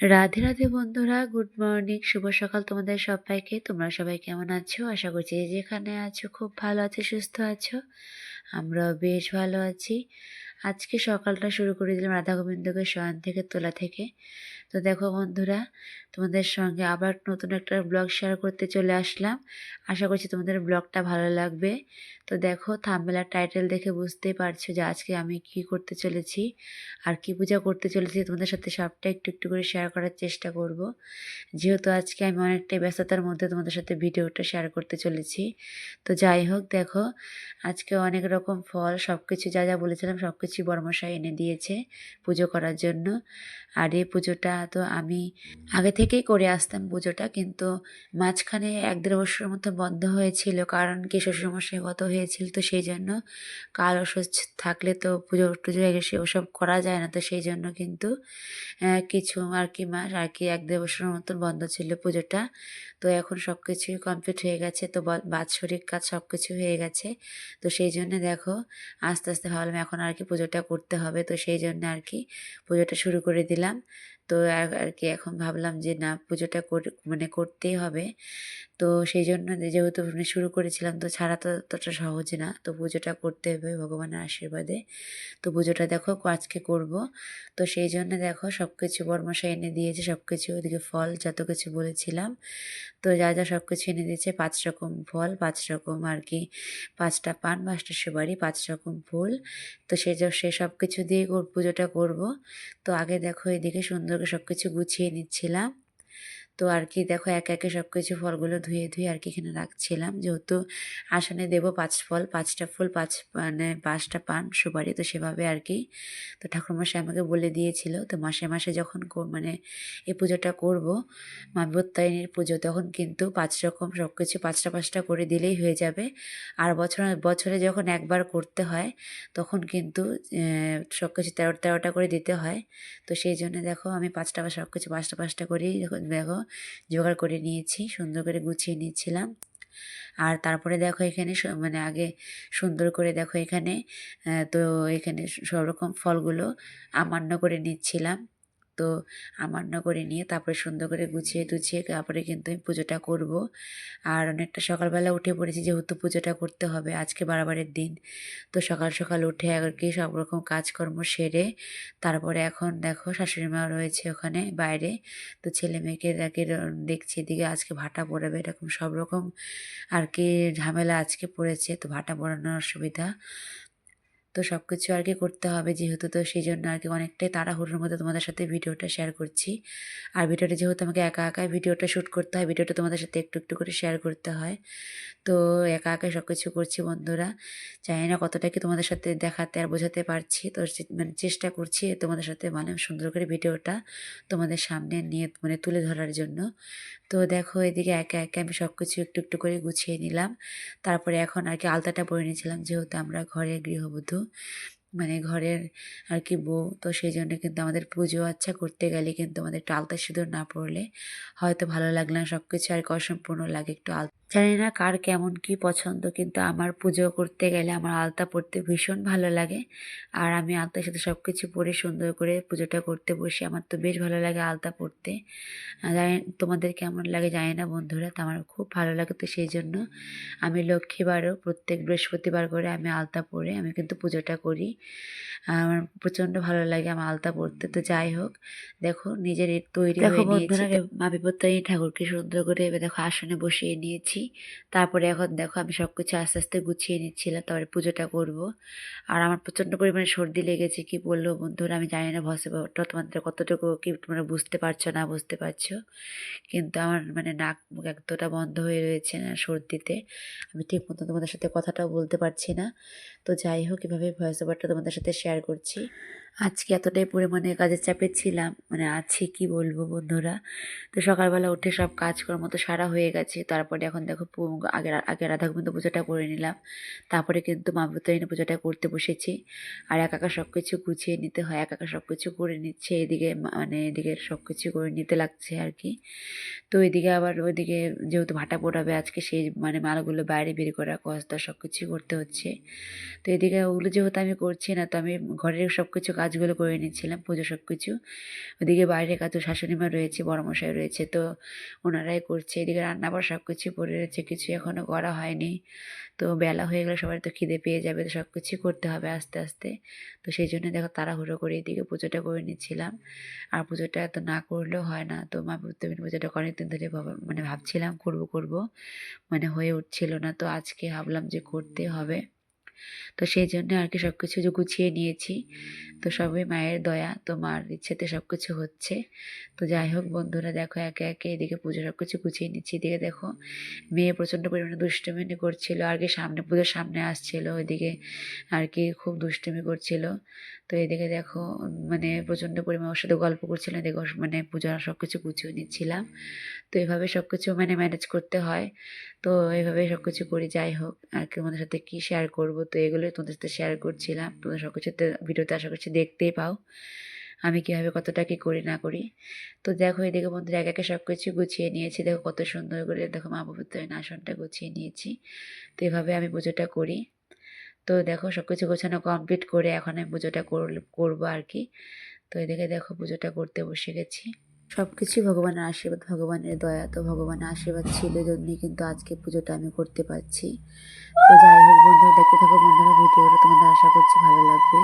রাধে রাধে বন্ধুরা, good morning, শুভ সকাল তোমাদের সবাইকে। তোমরা সবাই কেমন আছো? আশা করছি যেখানে আছো খুব ভালো আছো, সুস্থ আছো। আমরাও বেশ ভালো আছি। আজকে সকালটা শুরু করে দিলাম রাধা গোবিন্দকে শয়ন থেকে, তোলা থেকে। তো দেখো বন্ধুরা, তোমাদের সঙ্গে আবার নতুন একটা ব্লগ শেয়ার করতে চলে আসলাম। আশা করছি তোমাদের ব্লগটা ভালো লাগবে। তো দেখো থামবেলার টাইটেল দেখে বুঝতেই পারছ যে আজকে আমি কি করতে চলেছি আর কি পূজা করতে চলেছি। তোমাদের সাথে সবটা একটু একটু করে শেয়ার করার চেষ্টা করব। যেহেতু আজকে আমি অনেকটাই ব্যস্ততার মধ্যে তোমাদের সাথে ভিডিওটা শেয়ার করতে চলেছি। তো যাই হোক, দেখো, আজকে অনেক রকম ফল সব কিছু যা যা বলেছিলাম সব কিছুই বর্মশাই এনে দিয়েছে পুজো করার জন্য। আর এই পুজোটা তো আমি আগে থেকেই করে আসতাম পুজোটা। কিন্তু মাঝখানে এক দেড় বছরের মতো বন্ধ হয়েছিল, কারণ কি শ্বশুরমশাই গত হয়েছিল তো সেই জন্য। কাল অসুস্থ থাকলে তো পুজো, টুজো এসে ওসব করা যায় না তো সেই জন্য কিন্তু কিছু আর কি মাস আর কি এক দেড় বছরের মতন বন্ধ ছিল পুজোটা। তো এখন সব কিছুই কমপ্লিট হয়ে গেছে, তো বাৎসরিক কাজ সব কিছু হয়ে গেছে। তো সেই জন্য দেখো, আস্তে আস্তে ভাবলাম এখন আর কি পুজোটা করতে হবে। তো সেই জন্য আর কি পুজোটা শুরু করে দিলাম। তো আর কি এখন ভাবলাম যে না পুজোটা মানে করতেই হবে। তো সেই জন্য যেহেতু শুরু করেছিলাম, তো ছাড়া তো ততটা সহজ না। তো পুজোটা করতে হবে ভগবানের আশীর্বাদে। তো পুজোটা দেখো আজকে করব। তো সেই জন্য দেখো সব কিছু বর্মশাই এনে দিয়েছে সব কিছু ওদিকে ফল যত কিছু বলেছিলাম। তো যা যা সব কিছু এনে দিয়েছে, পাঁচ রকম ফল, পাঁচ রকম আর কি, পাঁচটা পান, পাঁচটা সুপারি, পাঁচ রকম ফুল। তো সে সে সব কিছু দিয়ে পুজোটা করব। তো আগে দেখো এদিকে সুন্দর করে সব কিছু গুছিয়ে নিচ্ছিলাম। তো আর কি দেখো একে একে সব কিছু ফলগুলো ধুয়ে ধুয়ে আর কি এখানে রাখছিলাম। যেহেতু আসনে দেবো পাঁচ ফল, পাঁচটা ফুল, পাঁচ মানে পাঁচটা পান, সুপারি তো সেভাবে আর কি। তো ঠাকুরমশাই আমাকে বলে দিয়েছিল, তো মাসে মাসে যখন মানে এই পুজোটা করব মা বিপত্তারিণীর পুজো, তখন কিন্তু পাঁচ রকম সব কিছু পাঁচটা পাঁচটা করে দিলেই হয়ে যাবে। আর বছর, বছরে যখন একবার করতে হয়, তখন কিন্তু সব কিছু তেরো, তেরোটা করে দিতে হয়। তো সেই জন্য দেখো আমি পাঁচটা সব কিছু পাঁচটা পাঁচটা করেই দেখো জোগাড় করে নিয়েছি, সুন্দর করে গুছিয়ে নিয়েছিলাম। আর তারপরে দেখো এখানে মানে আগে সুন্দর করে দেখো এখানে তো এখানে সব রকম ফলগুলো আমান্য করে নিচ্ছিলাম। তো আমান্য করে নিয়ে তারপরে সুন্দর করে গুছিয়ে টুছিয়ে তারপরে কিন্তু আমি পুজোটা করব। আর অনেকটা সকালবেলা উঠে পড়েছি যেহেতু পুজোটা করতে হবে, আজকে বারবারের দিন। তো সকাল সকাল উঠে আর কি সব রকম কাজকর্ম সেরে তারপরে এখন দেখো শাশুড়ি মা রয়েছে ওখানে বাইরে। তো ছেলে মেয়েকে দেখে দেখছি এদিকে আজকে ভাটা পড়াবে, এরকম সব রকম আর কি ঝামেলা আজকে পড়েছে, তো ভাটা পড়ানোর অসুবিধা। তো সব কিছু আর কি করতে হবে যেহেতু, তো সেই জন্য আর কি অনেকটাই তাড়াহুড়োর মধ্যে তোমাদের সাথে ভিডিওটা শেয়ার করছি। আর ভিডিওটা যেহেতু আমাকে একা একাই ভিডিওটা শ্যুট করতে হয়, ভিডিওটা তোমাদের সাথে একটু একটু করে শেয়ার করতে হয়। তো একা একাই সব কিছু করছি বন্ধুরা। জানি না কতটা কি তোমাদের সাথে দেখাতে আর বোঝাতে পারছি। তো মানে চেষ্টা করছি তোমাদের সাথে মানে সুন্দর করে ভিডিওটা তোমাদের সামনে নিয়ে মানে তুলে ধরার জন্য। তো দেখো এদিকে একে একে আমি সব কিছু একটু একটু করে গুছিয়ে নিলাম। তারপরে এখন আর কি আলতাটা পরে নিয়েছিলাম, যেহেতু আমরা ঘরের গৃহবধূ। you মানে ঘরের আর কি বউ। তো সেই জন্য কিন্তু আমাদের পুজো আচ্ছা করতে গেলে কিন্তু আমাদের একটু আলতা সিঁদুর না পড়লে হয়তো ভালো লাগলে না সব কিছু আর কি অসম্পূর্ণ লাগে একটু আলতা। জানি না কার কেমন কি পছন্দ, কিন্তু আমার পুজো করতে গেলে আমার আলতা পড়তে ভীষণ ভালো লাগে। আর আমি আলতার সাথে সব কিছু পরে সুন্দর করে পুজোটা করতে বসি, আমার তো বেশ ভালো লাগে আলতা পড়তে জানি তোমাদের কেমন লাগে জানি না বন্ধুরা, তো আমার খুব ভালো লাগে তো সেই জন্য আমি লক্ষ্মীবারও প্রত্যেক বৃহস্পতিবার করে আমি আলতা পরে আমি কিন্তু পুজোটা করি। আমার প্রচণ্ড ভালো লাগে আমার আলতা পরতে। তো যাই হোক দেখো নিজের তৈরি হয়ে নিয়েছি বন্ধুরা, মা বিপত্তারিণী ঠাকুরকে সুন্দর করে এবার দেখো আসনে বসিয়ে নিয়েছি। তারপরে এখন দেখো আমি সব কিছু আস্তে আস্তে গুছিয়ে নিচ্ছিলাম তারপরে পুজোটা করব। আর আমার প্রচণ্ড পরিমাণে সর্দি লেগেছে কি বলল বন্ধুরা আমি জানি না ভসে তোমাদের কতটুকু কি তোমরা বুঝতে পারছ না বুঝতে পারছ। কিন্তু আমার মানে নাক মুখ একদমটা বন্ধ হয়ে রয়েছে না সর্দিতে আমি ঠিক মতো তোমাদের সাথে কথাটাও বলতে পারছি না। তো যাই হোক এভাবে ভয়েস ওভারটা তোমাদের সাথে শেয়ার করছি। আজকে এতটাই পরিমাণে কাজের চাপে ছিলাম মানে আছি কি বলব বন্ধুরা? তো সকালবেলা উঠে সব কাজকর্ম তো সারা হয়ে গেছে, তারপরে এখন দেখো পু- আগে রাধা গোবিন্দ পুজোটা করে নিলাম, তারপরে কিন্তু মা বিপত্তারিণী পুজোটা করতে বসেছি, আর একা একা সব কিছু গুছিয়ে নিতে হয়, এক একা সব কিছু করে নিচ্ছে, এদিকে মানে এদিকে সব কিছু করে নিতে লাগছে আর কি। তো এদিকে আবার ওইদিকে যেহেতু ভাটা পোড়াবে আজকে, সেই মানে মালগুলো বাইরে বের করা কস্তা সব কিছু করতে হচ্ছে। তো এদিকে ওগুলো যেহেতু আমি করছি না, তো আমি ঘরের সব কিছু কাজগুলো করে নিচ্ছিলাম, পুজো সব কিছু ওদিকে বাইরে কাজ শাশুড়িমা রয়েছে, বড়মশাই রয়েছে, তো ওনারাই করছে। এদিকে রান্না বাড়া সব কিছু পড়ে রয়েছে কিছু এখনও করা হয়নি। তো বেলা হয়ে গেলে সবার তো খিদে পেয়ে যাবে, তো সব কিছুই করতে হবে আস্তে আস্তে। তো সেই জন্য দেখো তাড়াহুড়ো করে এদিকে পুজোটা করে নিচ্ছিলাম। আর পুজোটা এত না করলেও হয় না, তো মা প্রত্যেকদিন পুজোটা অনেকদিন ধরে মানে ভাবছিলাম করব করব। মানে হয়ে উঠছিল না, তো আজকে ভাবলাম যে করতে হবে। তো সেই জন্য আর কি সব কিছু গুছিয়ে নিয়েছি। তো সবই মায়ের দয়া তো মার ইচ্ছেতে সব কিছু হচ্ছে। তো যাই হোক বন্ধুরা, দেখো একে একে এদিকে পুজো সব কিছু গুছিয়ে নিচ্ছি। এদিকে দেখো মেয়ে প্রচণ্ড পরিমাণে দুষ্টুমি করছিল, আর কি সামনে পুজোর সামনে আসছিল, ওইদিকে আর কি খুব দুষ্টুমি করছিল। তো এদিকে দেখো মানে প্রচণ্ড পরিমাণে ওর সাথে গল্প করছিলাম এদিকে মানে পূজার সব কিছু গুছিয়ে নিচ্ছিলাম। তো এভাবে সব কিছু মানে ম্যানেজ করতে হয়। তো এইভাবে সব কিছু করি, যাই হোক। আর কি তোমাদের সাথে কী শেয়ার করব? তো এগুলোই তোমাদের সাথে শেয়ার করছিলাম। তোমরা সব কিছুতে ভিডিওতে আশা করছি দেখতেই পাও। আমি কীভাবে কতটা কী করি, না করি। তো দেখো, এদিকে বন্ধুরা এক একে সব কিছু গুছিয়ে নিয়েছি। দেখো কত সুন্দর করে দেখো মা পবিত্রের আসনটা গুছিয়ে নিয়েছি। তো এভাবে আমি পুজোটা করি। তো দেখো সব কিছু গোছানো কমপ্লিট করে এখন আমি পুজোটা করব আর কি। তো এদিকে দেখো, পুজোটা করতে বসে গেছি। সব কিছুই ভগবানের আশীর্বাদ, ভগবানের দয়া। তো ভগবানের আশীর্বাদ ছিল জন্যই কিন্তু আজকে পুজোটা আমি করতে পারছি। তো যাই হোক বন্ধুরা, দেখতে থাকো বন্ধুরা, ভিডিওটা তোমাদের আশা করছি ভালো লাগবে।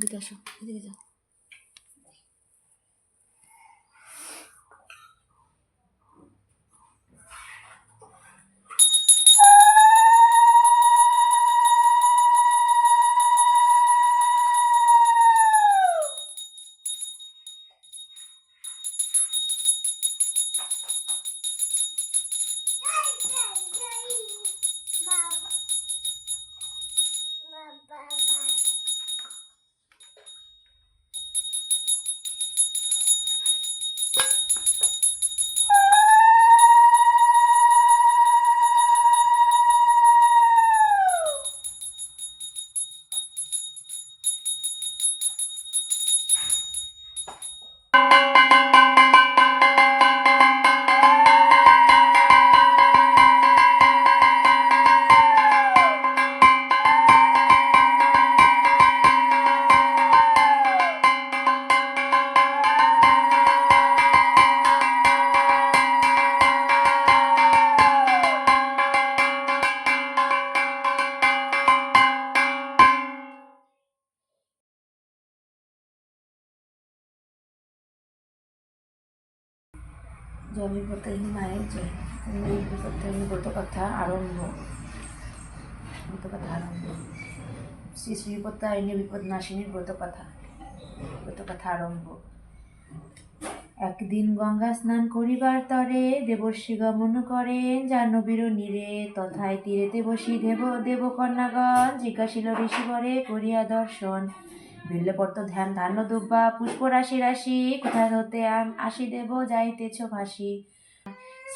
এদিকে আসো এদিকে যাও জমি প্রত্যেকদিন মায়ের জয়। প্রত্যেকদিন ব্রত কথা আরম্ভ। ব্রত কথা আরম্ভ। শ্রী শ্রী বিপত্তারিণী বিপদ নাশিনীর ব্রত কথা ব্রত কথা আরম্ভ। একদিন গঙ্গা স্নান করিবার তরে দেবর্ষি গমন করেন জাহ্নবীর নীরে তথায় তীরেতে বসি দেব, দেবকন্যাগণ, জিজ্ঞাসিল ঋষিবরে করিয়া দর্শন। বিল্লপত্র ধ্যান ধান্য দুব্বা পুষ্প রাশি রাশি কোথায় হতে আম- আসি দেব, যাইতেছ ভাসি।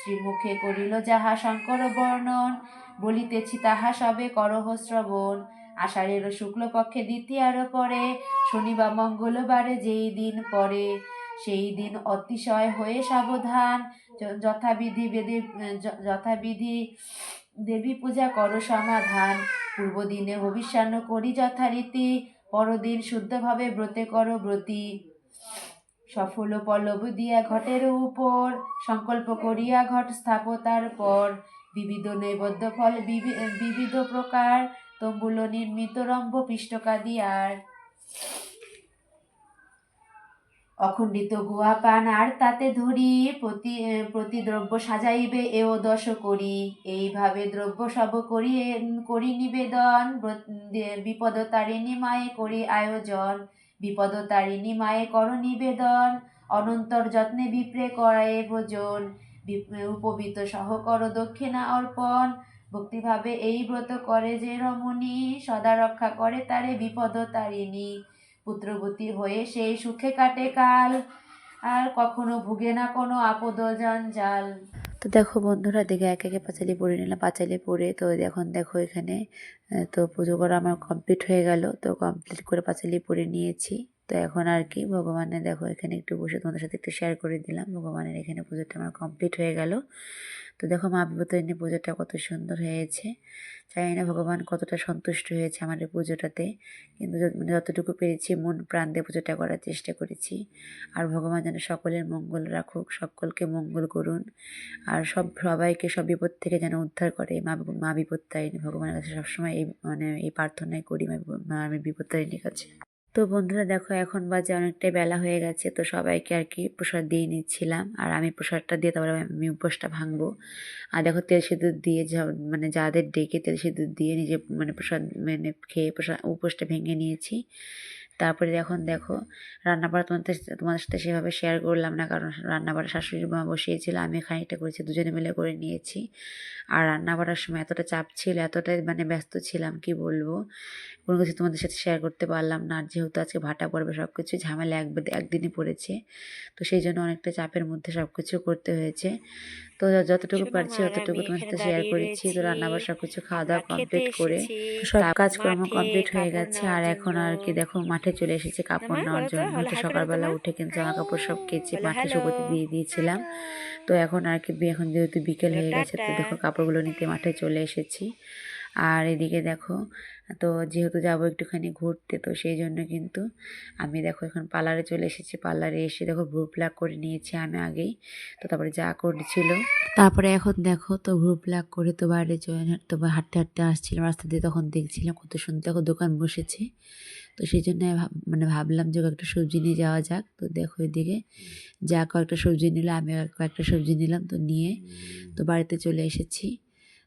শ্রীমুখে করিল যাহা শঙ্কর বর্ণন, বলিতেছি তাহা সবে করহ শ্রবণ। আষাঢ়ের শুক্লপক্ষে দ্বিতীয়ার পরে শনিবার মঙ্গলবারে যেই দিন পরে, সেই দিন অতিশয় হয়ে সাবধান। যথাবিধি বেদে যথাবিধি দেবী পূজা করো সমাধান। পূর্ব দিনে ভবিষ্যান্ন করি যথারীতি পরদিন শুদ্ধভাবে ব্রতে করো ব্রতী। সফল পল্লব দিয়া ঘটের উপর, সংকল্প করিয়া ঘট স্থাপতার পর, বিবিধ নৈবদ্ধ ফল বিবিধ প্রকার তম্বুল নির্মিত রম্ভ পৃষ্ঠকাদি আর অখণ্ডিত গুয়া পান আর তাতে ধরি, প্রতি প্রতি দ্রব্য সাজাইবে এও দশ করি। এইভাবে দ্রব্য সব করি করি নিবেদন বিপদ তারিণী মায়ে করি আয়োজন। বিপদ তারিণী মায়ে কর নিবেদন, অনন্তর যত্নে বিপ্রে করায় ভোজন। উপবিত সহকর দক্ষিণা অর্পণ। ভক্তিভাবে এই ব্রত করে যে রমণী, সদা রক্ষা করে তারে বিপদ তারিণী পুত্রবতী হয়ে সেই সুখে কাটে কাল। আর কখনো ভুগে না কোনো আপদ জঞ্জাল। তো দেখো বন্ধুরা দেখে এক একে পাঁচালি পড়ে নিলাম, পাঁচালি পড়ে তো এখন দেখো এখানে তো পুজো করা আমার কমপ্লিট হয়ে গেল, তো কমপ্লিট করে পাঁচালি পড়ে নিয়েছি। তো এখন আর কি, ভগবানের দেখো এখানে একটু বসে তোমাদের সাথে একটু শেয়ার করে দিলাম। ভগবানের এখানে পুজোটা আমার কমপ্লিট হয়ে গেল। তো দেখো মা বিপত্তারিণী পুজোটা কত সুন্দর হয়েছে। জানি না ভগবান কতটা সন্তুষ্ট হয়েছে আমার এই পুজোটাতে, কিন্তু মানে যতটুকু পেরেছি মন প্রাণ দিয়ে পুজোটা করার চেষ্টা করেছি। আর ভগবান যেন সকলের মঙ্গল রাখুক, সকলকে মঙ্গল করুন। আর সব, সবাইকে, সব বিপদ থেকে যেন উদ্ধার করে। মা মা বিপত্তারিণী ভগবানের কাছে সবসময় এই মানে এই প্রার্থনাই করি মা বিপত্তারিণীর কাছে। তো বন্ধুরা দেখো, এখন বাজে অনেকটাই বেলা হয়ে গেছে, তো সবাইকে আর কি প্রসাদ দিয়ে নিচ্ছিলাম। আর আমি প্রসাদটা দিয়ে তারপরে আমি উপোসটা ভাঙবো। আর দেখো, তেল সিঁদুর দিয়ে মানে যাদের ডেকে তেল সিঁদুর দিয়ে নিজে মানে প্রসাদ মানে খেয়ে প্রসাদ, উপোসটা ভেঙে নিয়েছি। তারপরে এখন দেখো রান্নাবাড়া তোমাদের তোমাদের সাথে সেভাবে শেয়ার করলাম না, কারণ রান্নাবাড়া শাশুড়ি মা বসিয়েছিল, আমি খানিকটা করেছি, দুজনে মিলে করে নিয়েছি। আর রান্না করার সময় এতটা চাপ ছিল, এতটাই মানে ব্যস্ত ছিলাম, কি বলব? কোনো কিছু তোমাদের সাথে শেয়ার করতে পারলাম না, আর যেহেতু আজকে ভাটা পড়বে সব কিছু ঝামেলা এক একদিনই পড়েছে। তো সেই জন্য অনেকটা চাপের মধ্যে সব কিছু করতে হয়েছে। তো যতটুকু পারছি অতটুকু তোমার সাথে শেয়ার করেছি। তো রান্না রান্নাবার সব কিছু খাওয়া দাওয়া কমপ্লিট করে সব কাজকর্ম কমপ্লিট হয়ে গেছে। আর এখন আর কি দেখো মাঠে চলে এসেছে কাপড় নেওয়ার জন্য। বলো তো সকালবেলা উঠে কিন্তু জামা কাপড় সব কেচে মাঠে। শুকোতে দিয়ে দিয়েছিলাম। তো এখন আর কি এখন যেহেতু বিকেল হয়ে গেছে তো দেখো কাপড়গুলো নিতে মাঠে চলে এসেছি। আর এদিকে দেখো, তো যেহেতু যাব একটুখানি ঘুরতে, তো সেই জন্য কিন্তু আমি দেখো এখন পার্লারে চলে এসেছি। পার্লারে এসে দেখো ভ্রু প্লাক করে নিয়েছি আমি আগেই। তো তারপরে যা করছিল, তারপরে এখন দেখো তো ভ্রু প্লাক করে তো বাইরে তো হাঁটতে হাঁটতে আসছিলাম। রাস্তা দিয়ে তখন দেখছিলাম কত সুন্দর, দেখো দোকান বসেছে। তো সেই জন্য মানে ভাবলাম যে একটা সবজি নিয়ে যাওয়া যাক। তো দেখো এদিকে যা কয়েকটা সবজি নিল আমি কয়েকটা সবজি নিলাম। তো নিয়ে তো বাড়িতে চলে এসেছি।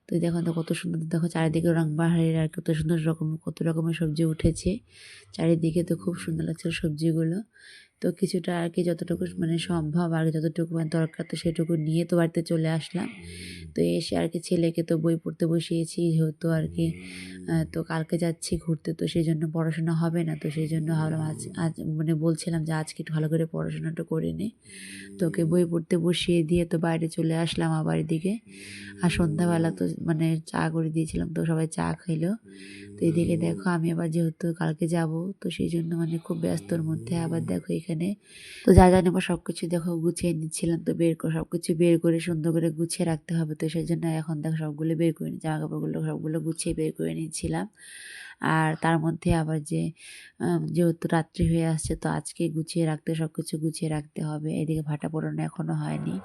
তো দেখো তো কত সুন্দর, দেখো চারিদিকে রং বাহারের আর কত সুন্দর রকম, কত রকমের সবজি উঠেছে। চারিদিকে তো খুব সুন্দর লাগছে সবজিগুলো। তো কিছুটা আর কি যতটুকু মানে সম্ভব আর যতটুকু মানে দরকার তো সেটুকু নিয়ে তো বাড়িতে চলে আসলাম। তো এসে আর কি ছেলেকে তো বই পড়তে বসিয়েছি যেহেতু আর কি তো কালকে যাচ্ছি ঘুরতে তো সেই জন্য পড়াশোনা হবে না, তো সেই জন্য ভাবলাম আজ আজ মানে বলছিলাম যে আজকে একটু ভালো করে পড়াশোনাটা করে নে। তো ওকে বই পড়তে বসিয়ে দিয়ে তো বাইরে চলে আসলাম আবার এদিকে। আর সন্ধ্যাবেলা তো মানে চা করে দিয়েছিলাম তো সবাই চা খাইলো। তো এদিকে দেখো আমি আবার যেহেতু কালকে যাব, তো সেই জন্য মানে খুব ব্যস্তর মধ্যে আবার দেখো এখানে। তো যা জানি আবার সব কিছু দেখো গুছিয়ে নিচ্ছিলাম তো বের করে সব কিছু বের করে সুন্দর করে গুছিয়ে রাখতে হবে তো সেই জন্য এখন দেখো সবগুলো বের করে নি জামা কাপড়গুলো সবগুলো গুছিয়ে বের করে নিচ্ছিলাম। আর তার মধ্যে আবার যে যেহেতু রাত্রি হয়ে আসছে তো আজকে গুছিয়ে রাখতে সব কিছু গুছিয়ে রাখতে হবে। এদিকে ভাটা পড়ানো এখনও হয়নি।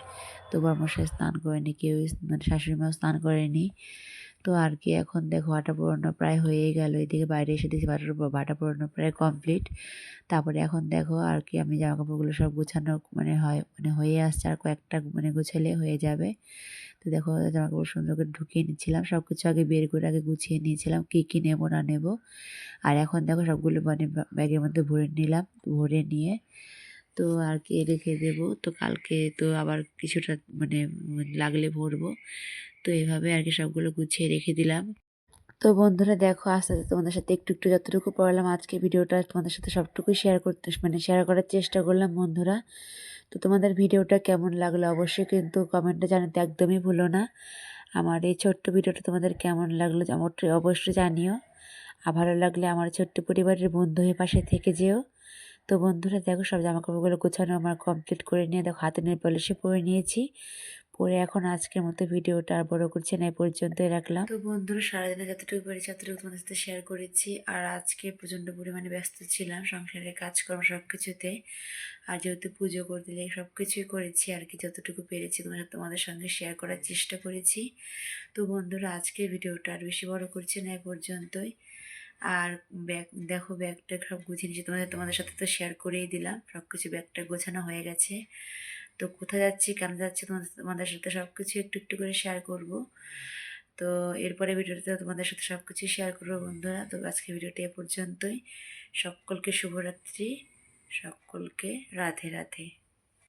তো বর্মশাই স্নান করেনি, কেউ মানে শাশুড়ি মাও স্নান করেনি। তো আর কি, এখন দেখো ভাটা পোড়ানো প্রায় হয়ে গেল। এদিকে বাইরে এসে দেখছি ভাটার বাটা পোড়ানো প্রায় কমপ্লিট তারপরে এখন দেখো আর কি আমি জামা কাপড়গুলো সব গুছানো মানে হয় মানে হয়ে আসছে আর কয়েকটা মানে গুছালে হয়ে যাবে। তো দেখো জামা কাপড় সুন্দর করে ঢুকিয়ে নিচ্ছিলাম। সব কিছু আগে বের করে আগে গুছিয়ে নিয়েছিলাম, কী কী নেব না নেব। আর এখন দেখো সবগুলো মানে ব্যাগের মধ্যে ভরে নিলাম, ভরে নিয়ে তো আর কি রেখে দেবো। তো কালকে তো আবার কিছুটা মানে লাগলে ভরবো। তো এভাবে আর কি সবগুলো গুছিয়ে রেখে দিলাম। তো বন্ধুরা দেখো, আস্তে আস্তে তোমাদের সাথে একটু একটু যতটুকু পড়ালাম আজকে ভিডিওটা, তোমাদের সাথে সবটুকুই শেয়ার করতে মানে শেয়ার করার চেষ্টা করলাম বন্ধুরা। তো তোমাদের ভিডিওটা কেমন লাগল অবশ্যই কিন্তু কমেন্টে জানাতে একদমই ভুলো না। আমার এই ছোট্ট ভিডিওটা তোমাদের কেমন লাগল অবশ্যই জানিও। আর ভালো লাগলে আমার ছোট্ট পরিবারের বন্ধু হয়ে পাশে থেকে যেও। তো বন্ধুরা দেখো সব জামা কাপড়গুলো গোছানো আমার কমপ্লিট করে নিয়ে দেখো হাতে নিয়ে পলিশে পরে নিয়েছি। পরে এখন আজকের মতো ভিডিওটা আর বড় করছি না, এই পর্যন্তই রাখলাম। তো বন্ধুরা সারাদিনে যতটুকু পেরেছি ততটুকু তোমাদের সাথে শেয়ার করেছি। আর আজকে প্রচণ্ড পরিমাণে ব্যস্ত ছিলাম, সংসারের কাজকর্ম সব কিছুতে আর যেহেতু পুজো করতে লেগে সব কিছুই করেছি আর কি, যতটুকু পেরেছি তোমাদের তোমাদের সঙ্গে শেয়ার করার চেষ্টা করেছি। তো বন্ধুরা আজকের ভিডিওটা আর বেশি বড় করছি না এ পর্যন্তই। আর ব্যাগ, দেখো ব্যাগটা সব গুছিয়ে নিয়েছি। তোমাদের তোমাদের সাথে তো শেয়ার করেই দিলাম। সব কিছু ব্যাগটা গোছানো হয়ে গেছে। তো কোথায় যাচ্ছি, কেন যাচ্ছি, তোমাদের তোমাদের সাথে সব কিছু একটু একটু করে শেয়ার করব। তো এরপরে ভিডিওতে তোমাদের সাথে সব কিছু শেয়ার করব বন্ধুরা। তো আজকে ভিডিওটি এ পর্যন্তই। সকলকে শুভরাত্রি। সকলকে রাধে রাধে।